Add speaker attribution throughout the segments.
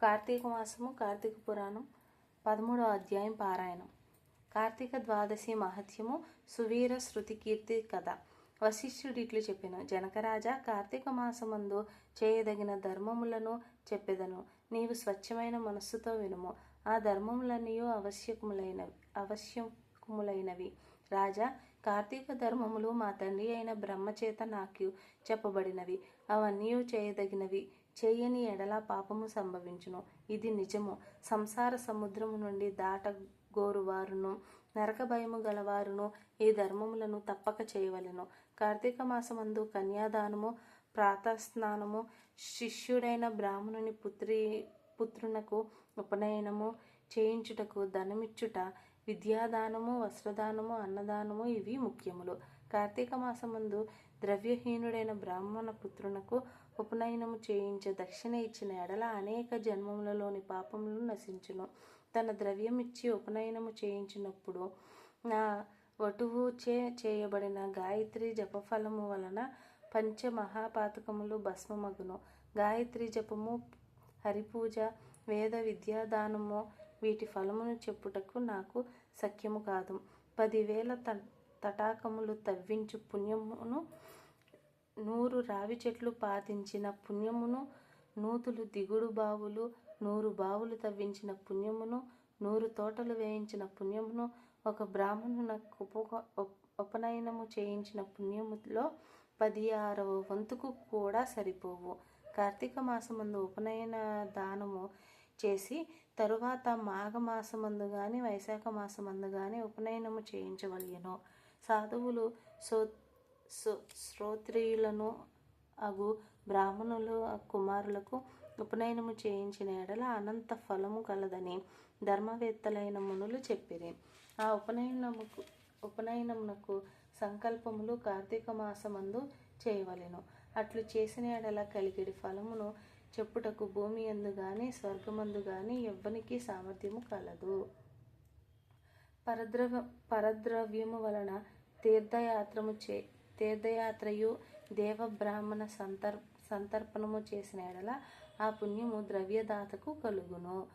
Speaker 1: కార్తీక మాసము కార్తీక పురాణం పదమూడవ అధ్యాయం పారాయణం. కార్తీక ద్వాదశి మహత్యము సువీర శృతి కీర్తి కథ. వశిష్ఠుడు ఇట్లు చెప్పెను జనకరాజా కార్తీక మాసమందు చేయదగిన ధర్మములను చెప్పెదను. నీవు స్వచ్ఛమైన మనస్సుతో వినుము. ఆ ధర్మములన్నీ అవశ్యకములైనవి అవశ్యకములైనవి. రాజా కార్తీక ధర్మములు మా తండ్రి అయిన బ్రహ్మచేత నాకు చెప్పబడినవి. అవన్నీ చేయదగినవి. చేయని ఎడల పాపము సంభవించును. ఇది నిజము. సంసార సముద్రము నుండి దాట గోరువారును నరక భయము గలవారును ఈ ధర్మములను తప్పక చేయవలెను. కార్తీక మాసమందు కన్యాదానము ప్రాతస్నానము శిష్యుడైన బ్రాహ్మణుని పుత్రి పుత్రునకు ఉపనయనము చేయించుటకు ధనమిచ్చుట విద్యాదానము వస్త్రదానము అన్నదానము ఇవి ముఖ్యములు. కార్తీక మాసమందు ద్రవ్యహీనుడైన బ్రాహ్మణ పుత్రునకు ఉపనయనము చేయించే దక్షిణ ఇచ్చిన ఎడల అనేక జన్మములలోని పాపములు నశించును. తన ద్రవ్యమిచ్చి ఉపనయనము చేయించినప్పుడు నా వటువు చే చేయబడిన గాయత్రి జపఫలము వలన పంచ మహాపాతకములు భస్మమగును. గాయత్రి జపము హరిపూజ వేద విద్యాదానము వీటి ఫలమును చెప్పుటకు నాకు సఖ్యము కాదు. పదివేల త తటాకములు తవ్వించు పుణ్యమును నూరు రావి చెట్లు పాతించిన పుణ్యమును నూతులు దిగుడు బావులు నూరు బావులు తవ్వించిన పుణ్యమును నూరు తోటలు వేయించిన పుణ్యమును ఒక బ్రాహ్మణునకు ఉప ఉపనయనము చేయించిన పుణ్యములో పది ఆరవ వంతుకు కూడా సరిపోవు. కార్తీక మాసమందు ఉపనయన దానము చేసి తరువాత మాఘమాసమందు కానీ వైశాఖ మాసమందు కానీ ఉపనయనము చేయించవలెను. సాధువులు సో సో శ్రోత్రియులను అగు బ్రాహ్మణులు కుమారులకు ఉపనయనము చేయించిన ఎడల అనంత ఫలము కలదని ధర్మవేత్తలైన మునులు చెప్పిరి. ఆ ఉపనయనముకు ఉపనయనమునకు సంకల్పములు కార్తీక మాసమందు చేయవలెను. అట్లు చేసిన ఎడల కలిగిడి ఫలమును చెప్పుటకు భూమి ఎందు గాని స్వర్గమందు గాని ఎవ్వనికి సామర్థ్యము కలదు. పరద్రవ పరద్రవ్యము వలన తీర్థయాత్రము చే తీర్థయాత్రయు దేవబ్రాహ్మణ సంతర్ సంతర్పణము చేసిన ఎడల ఆ పుణ్యము ద్రవ్యదాతకు కలుగును.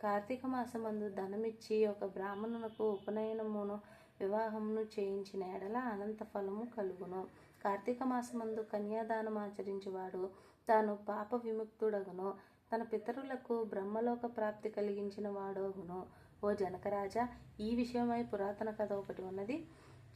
Speaker 1: కార్తీక మాసమందు ధనమిచ్చి ఒక బ్రాహ్మణునకు ఉపనయనమును వివాహమును చేయించిన ఎడల అనంత ఫలము కలుగును. కార్తీక మాసమందు కన్యాదానం ఆచరించేవాడు తాను పాప విముక్తుడగును. తన పితరులకు బ్రహ్మలోక ప్రాప్తి కలిగించిన వాడోగును. ఓ జనకరాజా ఈ విషయమై పురాతన కథ ఒకటి ఉన్నది.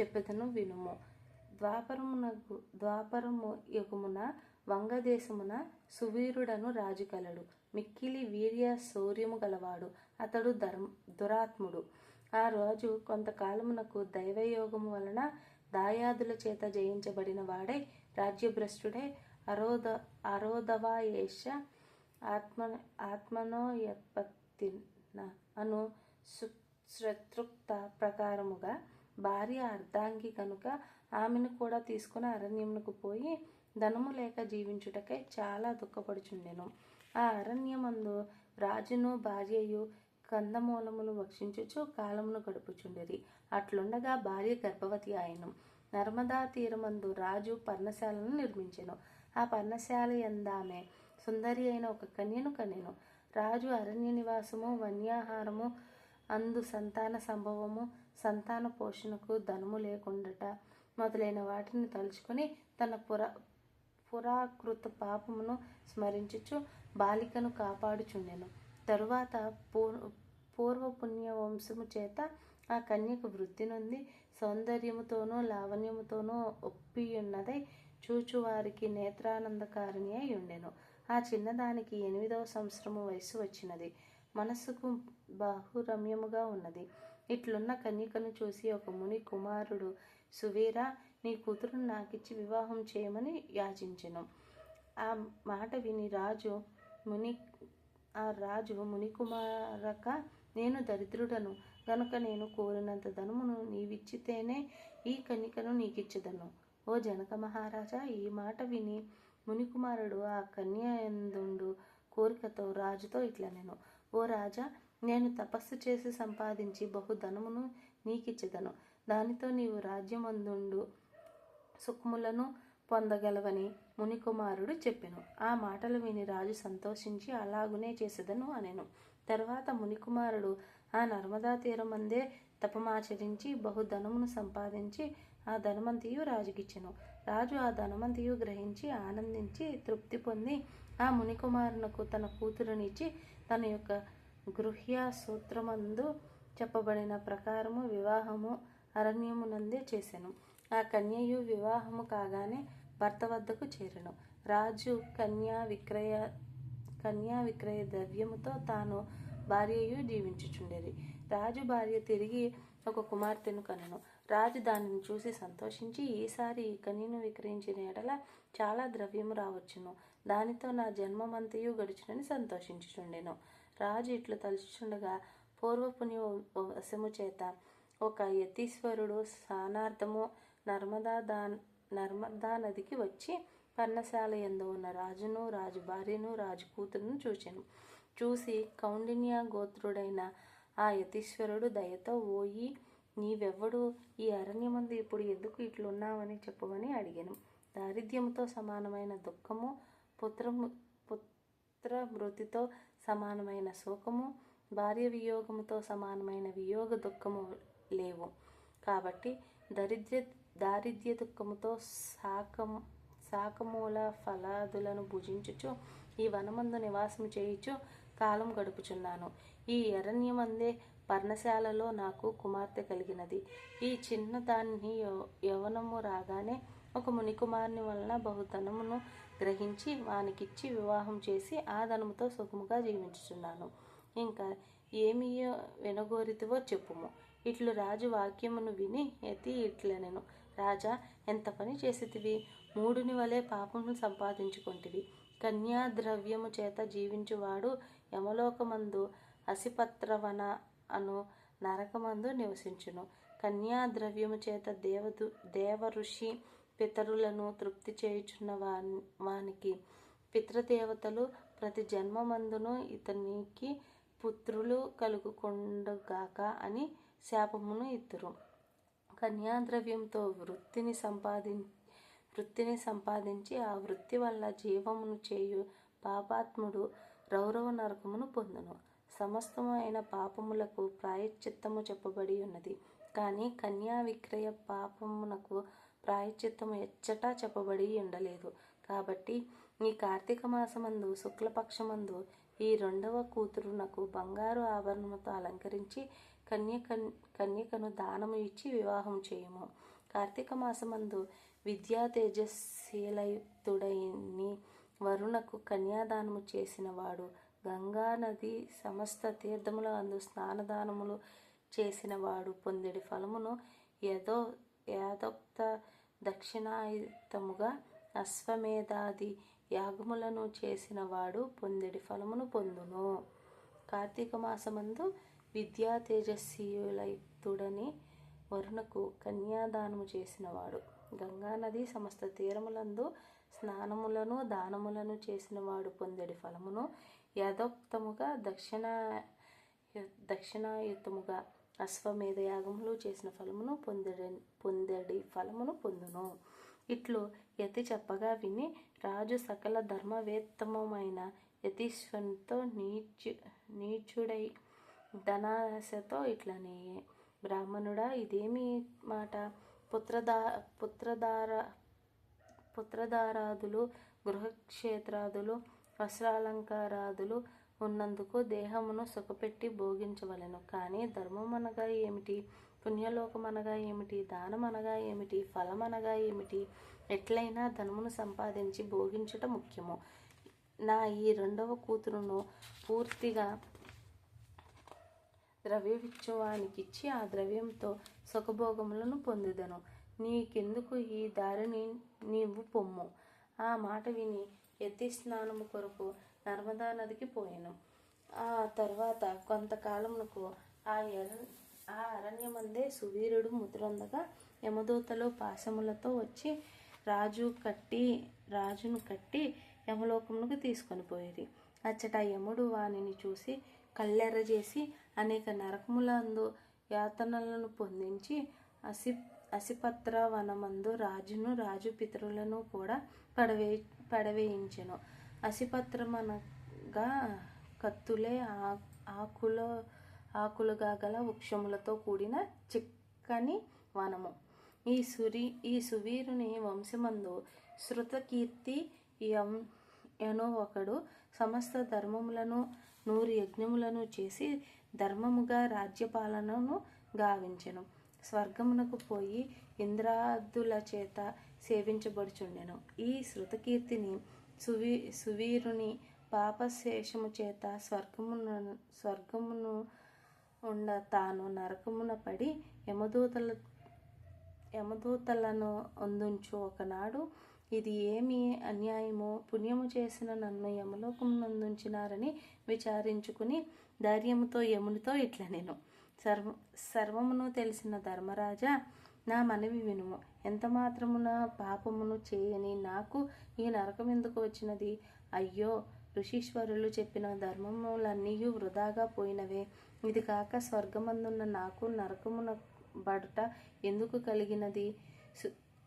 Speaker 1: చెప్పెదను వినుము. ద్వాపరమునకు ద్వాపరము యుగమున వంగదేశమున సువీరుడను రాజు కలడు. మిక్కిలి వీర్య శౌర్యము గలవాడు. అతడు ధర్మ దురాత్ముడు. ఆ రోజు కొంతకాలమునకు దైవయోగము వలన దాయాదుల చేత జయించబడిన వాడై రాజ్యభ్రష్టుడై అరోధ అరోధవాయేష ఆత్మ ఆత్మనో యత్పత్తిన అను శత్రుక్త ప్రకారముగా భార్య అర్ధాంగి కనుక ఆమెను కూడా తీసుకుని అరణ్యమునకు పోయి ధనము లేక జీవించుటకై చాలా దుఃఖపడుచుండెను. ఆ అరణ్యమందు రాజును భార్యయు కందమూలములు భక్షించుచు కాలమును గడుపుచుండిరి. అట్లుండగా భార్య గర్భవతి ఆయను నర్మదా తీరమందు రాజు పర్ణశాలను నిర్మించెను. ఆ పర్ణశాల ఎందామె సుందరి అయిన ఒక కన్యను కనెను. రాజు అరణ్య నివాసము వన్యాహారము అందు సంతాన సంభవము సంతాన పోషణకు ధనము లేకుండట. మొదలైన వాటిని తలుచుకొని తన పుర పురాకృత పాపమును స్మరించుచు బాలికను కాపాడుచుండెను. తరువాత పూర్ పూర్వ పుణ్య వంశము చేత ఆ కన్యకు వృద్ధి నుండి సౌందర్యముతోనూ లావణ్యముతోనూ ఒప్పియున్నదై చూచువారికి నేత్రానందకారిణి అయి ఉండెను. ఆ చిన్నదానికి ఎనిమిదవ సంవత్సరము వయసు వచ్చినది. మనస్సుకు బాహురమ్యముగా ఉన్నది. ఇట్లున్న కన్యకను చూసి ఒక ముని కుమారుడు సువీర నీ కూతురును నాకిచ్చి వివాహం చేయమని యాచించెను. ఆ మాట విని రాజు ముని ఆ రాజు మునికుమారక నేను దరిద్రుడను. గనుక నేను కోరినంత ధనమును నీవిచ్చితేనే ఈ కన్యకను నీకిచ్చదను. ఓ జనక మహారాజా ఈ మాట విని మునికుమారుడు ఆ కన్యందుండు కోరికతో రాజుతో ఇట్లా నేను. ఓ రాజా నేను తపస్సు చేసి సంపాదించి బహుధనమును నీకిచ్చదను. దానితో నీవు రాజ్యమందుండు సుఖములను పొందగలవని మునికుమారుడు చెప్పెను. ఆ మాటలు విని రాజు సంతోషించి అలాగునే చేసేదను అనెను. తర్వాత మునికుమారుడు ఆ నర్మదా తీరమందే తపమాచరించి బహుధనమును సంపాదించి ఆ ధనవంతియు రాజుకిచ్చెను. రాజు ఆ ధనమంతియు గ్రహించి ఆనందించి తృప్తి పొంది ఆ మునికుమారునకు తన కూతురునిచ్చి తన యొక్క గృహ్య సూత్రమందు చెప్పబడిన ప్రకారము వివాహము అరణ్యమునందే చేసెను. ఆ కన్యయు వివాహము కాగానే భర్త వద్దకు చేరెను. రాజు కన్యా విక్రయ కన్యా విక్రయ ద్రవ్యముతో తాను భార్యయు జీవించుచుండేది. రాజు భార్య తిరిగి ఒక కుమార్తెను కనను. రాజు దానిని చూసి సంతోషించి ఈసారి ఈ కన్యను విక్రయించిన ఎడల చాలా ద్రవ్యము రావచ్చును. దానితో నా జన్మమంతయు గడిచినని సంతోషించుచుండెను. రాజు ఇట్లు తలుచుచుండగా పూర్వపుణ్య వశము చేత ఒక యతీశ్వరుడు స్నానార్థము నర్మదా దాన్ నర్మదా నదికి వచ్చి పర్ణశాల ఎందు ఉన్న రాజును రాజు భార్యను రాజు కూతురును చూచాను. చూసి కౌండిన్య గోత్రుడైన ఆ యతీశ్వరుడు దయతో ఓయి నీవెవ్వడు ఈ అరణ్యమందు ఇప్పుడు ఎందుకు ఇట్లున్నావని చెప్పమని అడిగాను. దారిద్ర్యంతో సమానమైన దుఃఖము పుత్రము పుత్ర మృతితో సమానమైన శోకము భార్య వియోగముతో సమానమైన వియోగ దుఃఖము లేవు. కాబట్టి దరిద్ర దారిద్ర్య దుఃఖముతో శాకం శాకమూల ఫలాదులను భుజించుచు ఈ వనమందు నివాసం చేయుచు కాలం గడుపుచున్నాను. ఈ అరణ్యమందే పర్ణశాలలో నాకు కుమార్తె కలిగినది. ఈ చిన్న దాన్ని యౌవనము రాగానే ఒక మునికుమారుని వలన బహుధనమును గ్రహించి వానికిచ్చి వివాహం చేసి ఆ ధనముతో సుఖముగా జీవించుచున్నాను. ఇంకా ఏమియో వినగోరితివో చెప్పుము. ఇట్లు రాజు వాక్యమును విని ఎత్తి ఇట్లనెను రాజా ఎంత పని చేసితివి? మూడుని వలె పాపమును సంపాదించుకొంటివి. కన్యా ద్రవ్యము చేత జీవించువాడు యమలోకమందు అసిపత్రవన అను నరకమందు నివసించును. కన్యా ద్రవ్యము చేత దేవదు దేవ ఋషి పితరులను తృప్తి చేయుచున్న వాని వానికి పితృదేవతలు ప్రతి జన్మమందును ఇతనికి పుత్రులు కలుగుకుండగాక అని శాపమును ఇద్దరు కన్యాద్రవ్యంతో వృత్తిని సంపాదించి వృత్తిని సంపాదించి ఆ వృత్తి వల్ల జీవమును చేయు పాపాత్ముడు రౌరవ నరకమును పొందును. సమస్తమైన పాపములకు ప్రాయశ్చిత్తము చెప్పబడి ఉన్నది. కానీ కన్యా విక్రయ పాపమునకు ప్రాయశ్చిత్తము ఎచ్చటా చెప్పబడి ఉండలేదు. కాబట్టి ఈ కార్తీక మాసమందు శుక్లపక్షమందు ఈ రెండవ కూతురునకు బంగారు ఆభరణముతో అలంకరించి కన్య కన్యకను దానము ఇచ్చి వివాహం చేయము. కార్తీక మాసమందు విద్యా తేజశీలయుక్తుడైని వరుణకు కన్యాదానము చేసిన గంగానది గంగా నది సమస్త తీర్థముల అందు స్నానదానములు చేసిన వాడు పొందెడి ఫలమును యదో యాదోక్త దక్షిణాయుతముగా అశ్వమేధాది యాగములను చేసిన వాడు పొందెడి ఫలమును పొందును. కార్తీక మాసమందు విద్యా తేజస్వీయులయుక్తుడని వరుణకు కన్యాదానము చేసినవాడు. గంగానది సమస్త తీరములందు స్నానములను దానములను చేసినవాడు పొందెడి ఫలమును యాదోక్తముగా దక్షిణ దక్షిణాయుతముగా అశ్వమేధ యాగములు చేసిన ఫలమును పొందెడి పొందడి ఫలమును పొందును. ఇట్లు యతి చెప్పగా విని రాజు సకల ధర్మవేత్తమైన యతీశ్వరునితో నీచు నీచుడై ధనాశతో ఇట్లనే బ్రాహ్మణుడా ఇదేమి మాట? పుత్రదా పుత్రధార పుత్రధారాదులు గృహక్షేత్రాదులు వస్త్రాలంకారాదులు ఉన్నందుకు దేహమును సుఖపెట్టి భోగించవలెను. కానీ ధర్మం అనగా ఏమిటి? పుణ్యలోకం అనగా ఏమిటి? దానం అనగా ఏమిటి? ఫలం అనగా ఏమిటి? ఎట్లయినా ధనమును సంపాదించి భోగించుట ముఖ్యము. నా ఈ రెండవ కూతురును పూర్తిగా ద్రవ్యవిచ్చువానికిచ్చి ఆ ద్రవ్యంతో సుఖభోగములను పొందుదను. నీకెందుకు ఈ దారిని నీవు పొమ్ము? ఆ మాట విని ఎత్తి స్నానము కొరకు నర్మదా నదికి పోయాను. ఆ తర్వాత కొంతకాలమునకు ఆ ఎర ఆ అరణ్యమందే సువీరుడు ముద్రొందగా యమదూతలు పాశములతో వచ్చి రాజు కట్టి రాజును కట్టి యమలోకమునకు తీసుకొని పోయేది అచ్చట యముడు వానిని చూసి కళ్ళెర్రజేసి అనేక నరకములందు యాతనలను పొందించి అసి అసిపత్ర వనమందు రాజును రాజు పితరులను కూడా పడవే పడవేయించెను. అసిపత్రమనగా కత్తులే ఆ- ఆకుల ఆకులుగా గల వృక్షములతో కూడిన చిక్కని వనము. ఈ సురి ఈ సువీరుని వంశమందు శృతకీర్తి యం ఎనో ఒకడు సమస్త ధర్మములను నూరు యజ్ఞములను చేసి ధర్మముగా రాజ్యపాలనను గావించెను. స్వర్గమునకు పోయి ఇంద్రాదుల చేత సేవించబడుచుండెను. ఈ శృతకీర్తిని సువీ సువీరుని పాపశేషము చేత స్వర్గమును స్వర్గమును ఉండ తాను నరకమున పడి యమదూతల యమదూతలను అందుంచు ఒకనాడు ఇది ఏమి అన్యాయమో పుణ్యము చేసిన నన్ను యమలోకమునందుంచినారని విచారించుకుని ధైర్యముతో యమునితో ఇట్ల నేను సర్వ సర్వమును తెలిసిన ధర్మరాజా నా మనవి వినుము. ఎంత మాత్రమున పాపమును చేయని నాకు ఈ నరకం ఎందుకు వచ్చినది? అయ్యో ఋషీశ్వరులు చెప్పిన ధర్మములన్నీ వృధాగా పోయినవే. ఇది కాక స్వర్గమందున్న నాకు నరకమున బడుట ఎందుకు కలిగినది?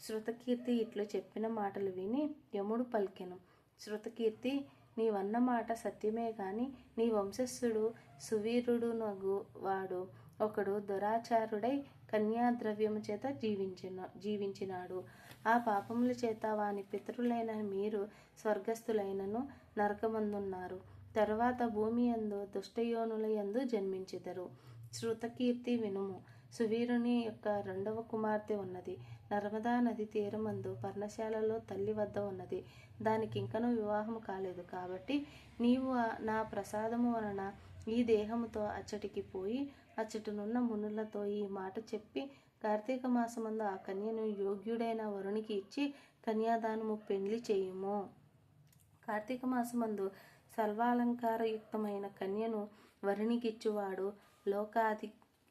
Speaker 1: శృతకీర్తి ఇట్లు చెప్పిన మాటలు విని యముడు పలికెను. శృతకీర్తి నీవన్న మాట సత్యమే కాని నీ వంశస్థుడు సువీరుడు నగు వాడు. ఒకడు దురాచారుడై కన్యాద్రవ్యము చేత జీవించిన జీవించినాడు. ఆ పాపముల చేత వాని పితరులైన మీరు స్వర్గస్థులైనను నరకమందున్నారు. తరువాత భూమి యందు దుష్టయోనుల యందు జన్మించెదరు. శృతకీర్తి వినుము. సువీరుని యొక్క రెండవ కుమార్తె ఉన్నది. నర్మదా నది తీరమందు పర్ణశాలలో తల్లి వద్ద ఉన్నది. దానికి ఇంకనూ వివాహం కాలేదు. కాబట్టి నీవు నా ప్రసాదము వలన ఈ దేహముతో అచ్చటికి పోయి అచ్చటనున్న మునులతో ఈ మాట చెప్పి కార్తీక మాసమందు ఆ కన్యను యోగ్యుడైన వరునికి ఇచ్చి కన్యాదానము పెండ్లి చేయుము. కార్తీక మాసమందు సర్వాలంకారయుక్తమైన కన్యను వరుణికిచ్చువాడు లోకాధి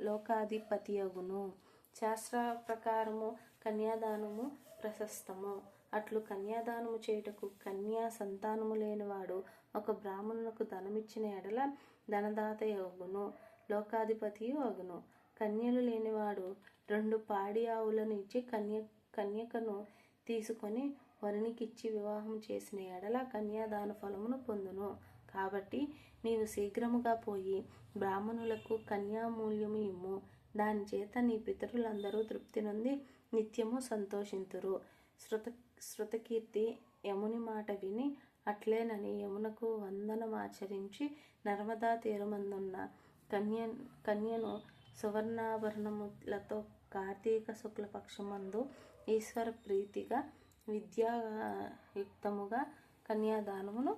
Speaker 1: లోకాధిపతియగును. శాస్త్ర ప్రకారము కన్యాదానము ప్రశస్తము. అట్లు కన్యాదానము చేయుటకు కన్యా సంతానము లేనివాడు ఒక బ్రాహ్మణునకు ధనమిచ్చిన ఎడల ధనదాత యగును లోకాధిపతి అగును. కన్యలు లేనివాడు రెండు పాడి ఆవులను ఇచ్చి కన్య కన్యకను తీసుకొని వరునికిచ్చి వివాహం చేసిన ఎడల కన్యాదాన ఫలమును పొందును. కాబట్టి నీవు శీఘ్రముగా పోయి బ్రాహ్మణులకు కన్యామూల్యము ఇమ్ము. దాని చేత నీ పితరులందరూ తృప్తి నొంది నిత్యము సంతోషింతురు. శృత శృతకీర్తి యముని మాట విని అట్లేనని యమునకు వందనమాచరించి నర్మదా తీరమందున్న కన్య కన్యను సువర్ణాభరణములతో కార్తీక శుక్లపక్షమందు ఈశ్వర ప్రీతిగా విద్యాయుక్తముగా కన్యాదానమును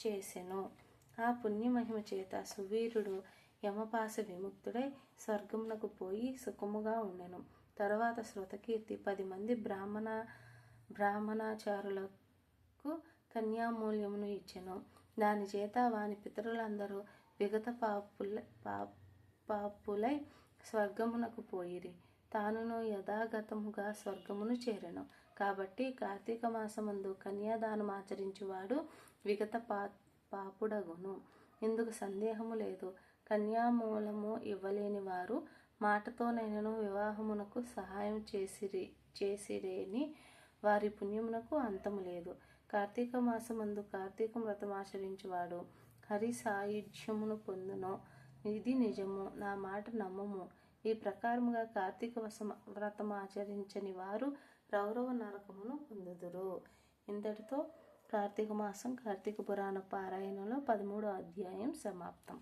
Speaker 1: చేసెను. ఆ పుణ్యమహిమ చేత సువీరుడు యమపాస విముక్తుడై స్వర్గమునకు పోయి సుఖముగా ఉండెను. తరువాత శృతకీర్తి పది మంది బ్రాహ్మణ బ్రాహ్మణాచారులకు కన్యామూల్యమును ఇచ్చెను. దాని చేత వాని పితరులందరూ విగత పాపుల పా- పాపులై స్వర్గమునకు పోయిరి. తానును యథాగతముగా స్వర్గమును చేరెను. కాబట్టి కార్తీక మాసమందు కన్యాదానం ఆచరించువాడు విగత పా పాపుడగును. ఇందుకు సందేహము లేదు. కన్యామూలము ఇవ్వలేని వారు మాటతోనైనను వివాహమునకు సహాయం చేసిరి చేసిరేని వారి పుణ్యమునకు అంతము లేదు. కార్తీక మాసమందు కార్తీక వ్రతం ఆచరించువాడు హరి సాయుధ్యమును పొందును. ఇది నిజము. నా మాట నమ్మము. ఈ ప్రకారముగా కార్తీక వసమ వ్రతం ఆచరించని వారు రౌరవ నరకమును పొందుదురు. ఇంతటితో కార్తీక మాసం కార్తీక పురాణ పారాయణంలో పదమూడో అధ్యాయం సమాప్తం.